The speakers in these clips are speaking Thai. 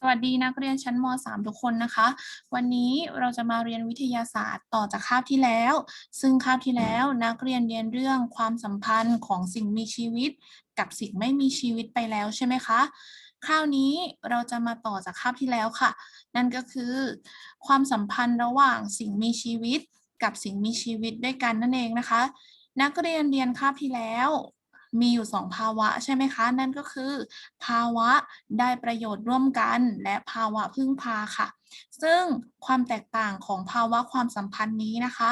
สวัสดีนักเรียนชั้นม .3 ทุกคนนะคะ วันนี้เราจะมาเรียนวิทยาศาสตร์ต่อจากคาบที่แล้ว ซึ่งคาบที่แล้วนักเรียนเรียนเรื่องความสัมพันธ์ของสิ่งมีชีวิต กับสิ่งไม่มีชีวิตไปแล้วใช่ไหมคะ คราวนี้เราจะมาต่อจากคาบที่แล้วค่ะ นั่นก็คือ ความสัมพันธ์ระหว่างสิ่งมีชีวิต กับสิ่งมีชีวิตด้วยกันนั่นเองนะคะ นักเรียนเรียนคาบที่แล้ว มีอยู่สองภาวะใช่ไหมคะ นั่นก็คือ ภาวะได้ประโยชน์ร่วมกัน และภาวะพึ่งพาค่ะ ซึ่งความแตกต่างของภาวะความสัมพันธ์นี้นะคะ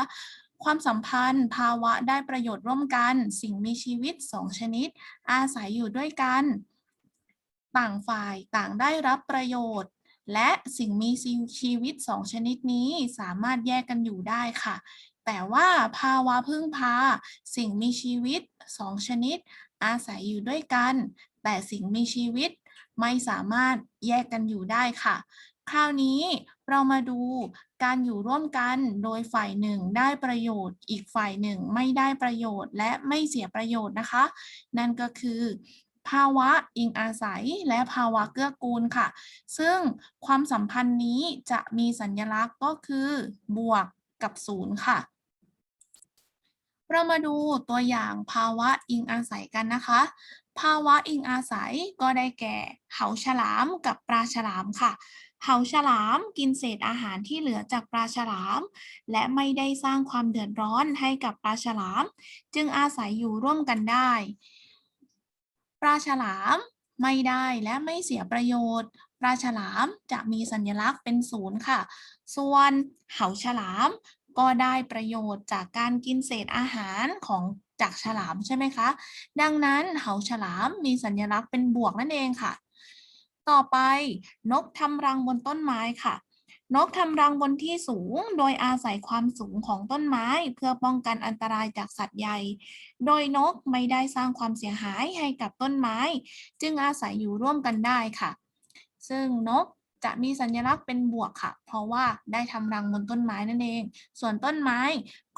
ความสัมพันธ์ ภาวะได้ประโยชน์ร่วมกัน สิ่งมีชีวิตสองชนิด อาศัยอยู่ด้วยกัน ต่างฝ่ายต่างได้รับประโยชน์และสิ่งมีชีวิตสองชนิดนี้สามารถแยกกันอยู่ได้ค่ะ แต่ว่าภาวะพึ่งพา สิ่งมีชีวิตสองชนิด อาศัยอยู่ด้วยกัน แต่สิ่งมีชีวิตไม่สามารถแยกกันอยู่ได้ค่ะ คราวนี้เรามาดูการอยู่ร่วมกันโดยฝ่ายหนึ่งได้ประโยชน์ อีกฝ่ายหนึ่งไม่ได้ประโยชน์ และไม่เสียประโยชน์นะคะ นั่นก็คือภาวะอิงอาศัยและภาวะเกื้อกูลค่ะ ซึ่งความสัมพันธ์นี้จะมีสัญลักษณ์ก็คือ บวกกับศูนย์ค่ะ เรามาดูตัวอย่างภาวะอิงอาศัยกันนะคะ ภาวะอิงอาศัยก็ได้แก่เหาฉลามกับปลาฉลามค่ะ เหาฉลามกินเศษอาหารที่เหลือจากปลาฉลาม และไม่ได้สร้างความเดือดร้อนให้กับปลาฉลาม จึงอาศัยอยู่ร่วมกันได้ ปลาฉลามไม่ได้และไม่เสียประโยชน์ ปลาฉลามจะมีสัญลักษณ์เป็นศูนย์ค่ะ ส่วนเหาฉลาม ก็ได้ประโยชน์จากการกินเศษอาหารของจากฉลามใช่ไหมคะ ดังนั้นเหาฉลามมีสัญลักษณ์เป็นบวกนั่นเองค่ะ ต่อไปนกทำรังบนต้นไม้ค่ะนกทำรังบนที่สูงโดยอาศัยความสูงของต้นไม้ เพื่อป้องกันอันตรายจากสัตว์ใหญ่ โดยนกไม่ได้สร้างความเสียหายให้กับต้นไม้ จึงอาศัยอยู่ร่วมกันได้ค่ะ ซึ่งนก จะมีสัญลักษณ์เป็นบวกค่ะ เพราะว่าได้ทำรังบนต้นไม้นั่นเอง ส่วนต้นไม้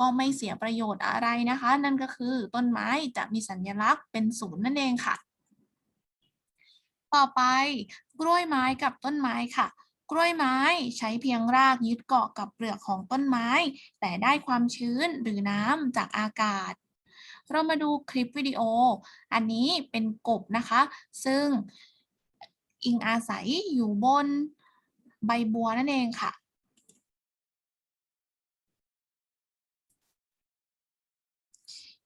ก็ไม่เสียประโยชน์อะไรนะคะ นั่นก็คือต้นไม้จะมีสัญลักษณ์เป็นศูนย์นั่นเองค่ะ ต่อไปกล้วยไม้กับต้นไม้ค่ะกล้วยไม้ใช้เพียงรากยึดเกาะกับเปลือกของต้นไม้ แต่ได้ความชื้นหรือน้ำจากอากาศ เรามาดูคลิปวิดีโอ อันนี้เป็นกบนะคะ ซึ่งอิงอาศัยอยู่บน ใบบัวนั่นเองค่ะ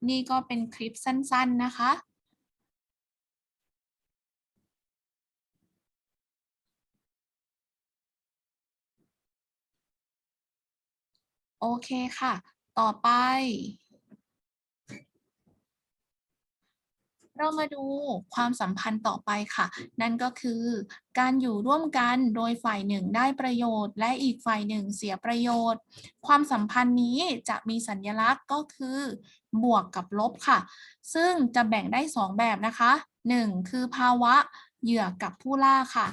นี่ก็เป็นคลิปสั้น ๆนะคะ โอเคค่ะ ต่อไป เรามาดูความสัมพันธ์ต่อไปค่ะ นั่นก็คือการอยู่ร่วมกันโดยฝ่ายหนึ่งได้ประโยชน์ และอีกฝ่ายหนึ่งเสียประโยชน์ ความสัมพันธ์นี้จะมีสัญลักษณ์ก็คือบวกกับลบค่ะ ซึ่งจะแบ่งได้สองแบบนะคะ 1. คือภาวะเหยื่อกับผู้ล่าค่ะ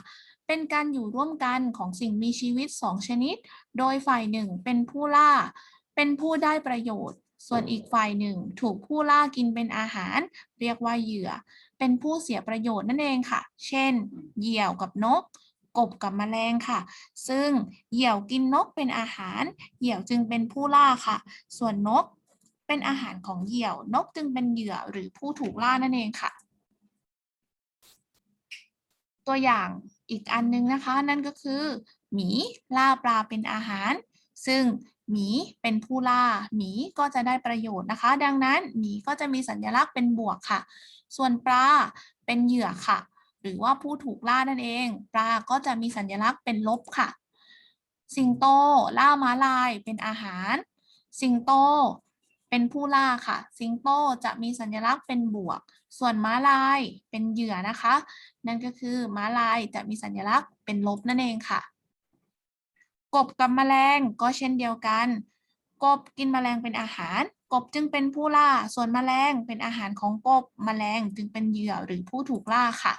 เป็นการอยู่ร่วมกันของสิ่งมีชีวิต 2 ชนิด โดยฝ่ายหนึ่งเป็นผู้ล่า เป็นผู้ได้ประโยชน์ ส่วนอีกฝ่ายหนึ่งถูกผู้ล่ากินเป็นอาหาร เรียกว่าเหยื่อ เป็นผู้เสียประโยชน์นั่นเองค่ะ เช่น เหยี่ยวกับนก กบกับแมลงค่ะ ซึ่งเหยี่ยวกินนกเป็นอาหาร เหยี่ยวจึงเป็นผู้ล่าค่ะ ส่วนนกเป็นอาหารของเหยี่ยวนกจึงเป็นเหยื่อหรือผู้ถูกล่านั่นเองค่ะ ตัวอย่างอีกอันนึงนะคะ นั่นก็คือ หมีล่าปลาเป็นอาหาร ซึ่ง หมีเป็นผู้ล่าหมีก็จะได้ประโยชน์นะคะ ดังนั้นหมีก็จะมีสัญลักษณ์เป็นบวกค่ะ ส่วนปลาเป็นเหยื่อค่ะ หรือว่าผู้ถูกล่านั่นเอง ปลาก็จะมีสัญลักษณ์เป็นลบค่ะ สิงโตล่าม้าลายเป็นอาหาร สิงโตเป็นผู้ล่าค่ะ สิงโตจะมีสัญลักษณ์เป็นบวก ส่วนม้าลายเป็นเหยื่อนะคะ นั่นก็คือม้าลายจะมีสัญลักษณ์เป็นลบนั่นเองค่ะ กบกับแมลงก็เช่นเดียวกัน กบกินแมลงเป็นอาหาร กบจึงเป็นผู้ล่า ส่วนแมลงเป็นอาหารของกบ แมลงจึงเป็นเหยื่อหรือผู้ถูกล่าค่ะ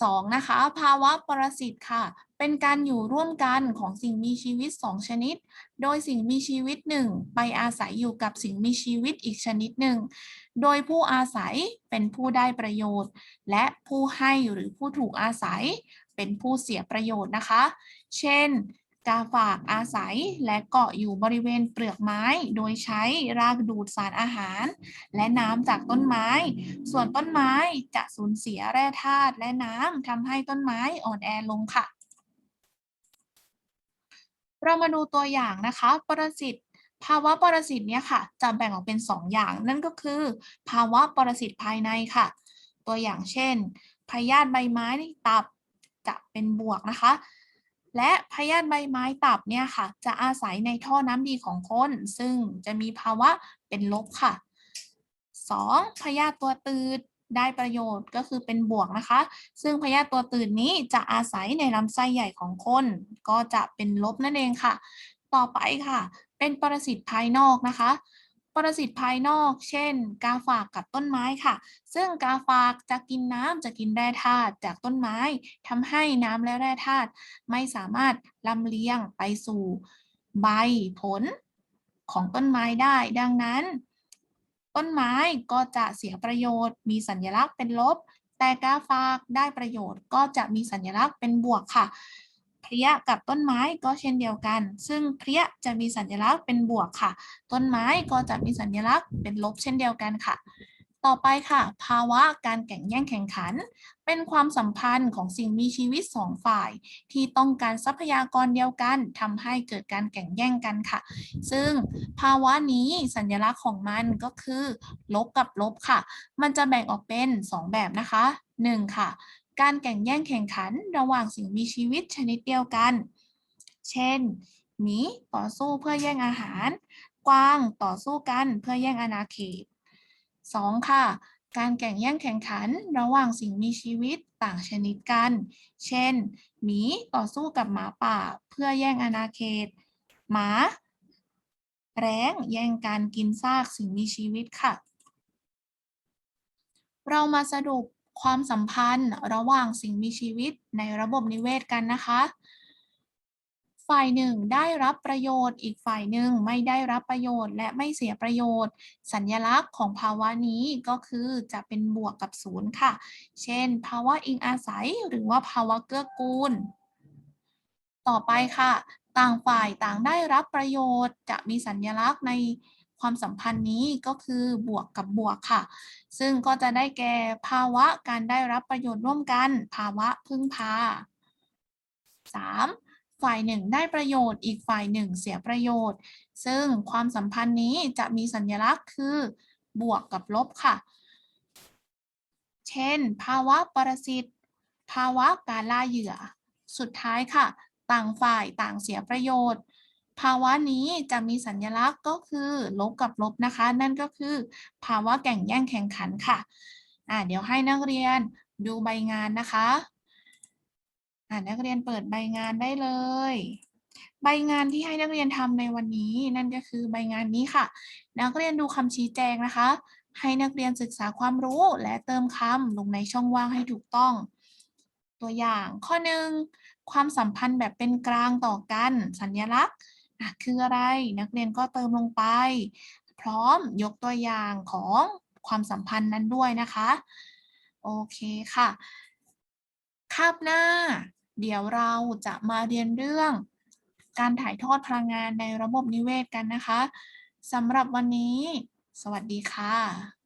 2. นะคะ ภาวะปรสิตค่ะ เป็นการอยู่ร่วมกันของสิ่งมีชีวิต 2 ชนิด โดยสิ่งมีชีวิตหนึ่งไปอาศัยอยู่กับสิ่งมีชีวิตอีกชนิดหนึ่ง โดยผู้อาศัยเป็นผู้ได้ประโยชน์ และผู้ให้หรือผู้ถูกอาศัย เป็นผู้เสียประโยชน์นะคะ เช่น กาฝากอาศัยและเกาะอยู่บริเวณเปลือกไม้ โดยใช้รากดูดสารอาหาร และน้ำจากต้นไม้ ส่วนต้นไม้จะสูญเสียแร่ธาตุและน้ำทำให้ต้นไม้อ่อนแอลงค่ะ เรามาดูตัวอย่างนะคะ ปรสิตภาวะปรสิตเนี่ยค่ะจะแบ่งออกเป็น 2 อย่าง นั่นก็คือ ภาวะปรสิตภายในค่ะ ตัวอย่างเช่นพยาธิใบไม้ในตับ จะเป็นบวกนะคะ และพยาธิใบไม้ตับเนี่ยค่ะ จะอาศัยในท่อน้ำดีของคน ซึ่งจะมีภาวะเป็นลบค่ะ 2. พยาธิตัวตืดได้ประโยชน์ก็คือเป็นบวกนะคะ ซึ่งพยาธิตัวตืดนี้จะอาศัยในลำไส้ใหญ่ของคน ก็จะเป็นลบนั่นเองค่ะ ต่อไปค่ะ เป็นปรสิตภายนอกนะคะ ปรสิตภายนอก เช่น กาฝากกับต้นไม้ค่ะ ซึ่งกาฝากจะกินน้ำจะกินแร่ธาตุจากต้นไม้ทำให้น้ำและแร่ธาตุไม่สามารถลำเลียงไปสู่ใบผลของต้นไม้ได้ ดังนั้น ต้นไม้ก็จะเสียประโยชน์ มีสัญลักษณ์เป็นลบ แต่กาฝากได้ประโยชน์ก็จะมีสัญลักษณ์เป็นบวกค่ะ ลี้ยกับต้นไม้ก็เช่นเดียวกัน ซึ่งเพลี้ยจะมีสัญลักษณ์เป็นบวกค่ะ ต้นไม้ก็จะมีสัญลักษณ์เป็นลบเช่นเดียวกันค่ะ ต่อไปค่ะ ภาวะการแข่งแย่งแข่งขัน เป็นความสัมพันธ์ของสิ่งมีชีวิตสองฝ่าย ที่ต้องการทรัพยากรเดียวกันทำให้เกิดการแข่งแย่งกันค่ะ ซึ่งภาวะนี้สัญลักษณ์ของมันก็คือ ลบกับลบค่ะ มันจะแบ่งออกเป็น 2 แบบนะคะ 1. ค่ะ การแข่งแย่งแข่งขันระหว่างสิ่งมีชีวิตชนิดเดียวกัน เช่น หมีต่อสู้เพื่อแย่งอาหาร กวางต่อสู้กันเพื่อแย่งอาณาเขต 2. ค่ะ การแข่งแย่งแข่งขันระหว่างสิ่งมีชีวิตต่างชนิดกัน เช่น หมีต่อสู้กับหมาป่าเพื่อแย่งอาณาเขต หมาแร้งแย่งการกินซากสิ่งมีชีวิตค่ะ เรามาสรุป ความสัมพันธ์ระหว่างสิ่งมีชีวิตในระบบนิเวศกันนะคะ ฝ่ายหนึ่งได้รับประโยชน์ อีกฝ่ายหนึ่งไม่ได้รับประโยชน์และไม่เสียประโยชน์ สัญลักษณ์ของภาวะนี้ก็คือจะเป็นบวกกับศูนย์ค่ะ เช่น ภาวะอิงอาศัยหรือว่าภาวะเกื้อกูล ต่อไปค่ะ ต่างฝ่ายต่างได้รับประโยชน์จะมีสัญลักษณ์ใน ความสัมพันธ์นี้ก็คือบวกกับบวกค่ะ ซึ่งก็จะได้แก่ภาวะการได้รับประโยชน์ร่วมกัน ภาวะพึ่งพา 3. ฝ่ายหนึ่งได้ประโยชน์อีกฝ่ายหนึ่งเสียประโยชน์ ซึ่งความสัมพันธ์นี้จะมีสัญลักษณ์คือบวกกับลบค่ะ เช่น ภาวะปรสิตภาวะการล่าเหยื่อ สุดท้ายค่ะ ต่างฝ่ายต่างเสียประโยชน์ ภาวะนี้จะมีสัญลักษณ์ก็คือลบกับลบนะคะ นั่นก็คือภาวะแข่งแย่งแข่งขันค่ะอ่าเดี๋ยวให้นักเรียนดูใบงานนะคะอ่านักเรียนเปิดใบงานได้เลย ใบงานที่ให้นักเรียนทำในวันนี้ นั่นก็คือใบงานนี้ค่ะ นักเรียนดูคำชี้แจงนะคะ ให้นักเรียนศึกษาความรู้และเติมคำลงในช่องว่างให้ถูกต้อง ตัวอย่างข้อหนึ่งความสัมพันธ์แบบเป็นกลางต่อกัน สัญลักษณ์ คืออะไรนักเรียนก็เติมลงไป พร้อมยกตัวอย่างของความสัมพันธ์นั้นด้วยนะคะ โอเคค่ะคาบหน้า เดี๋ยวเราจะมาเรียนเรื่อง การถ่ายทอดพลังงานในระบบนิเวศกันนะคะสำหรับวันนี้ สวัสดีค่ะ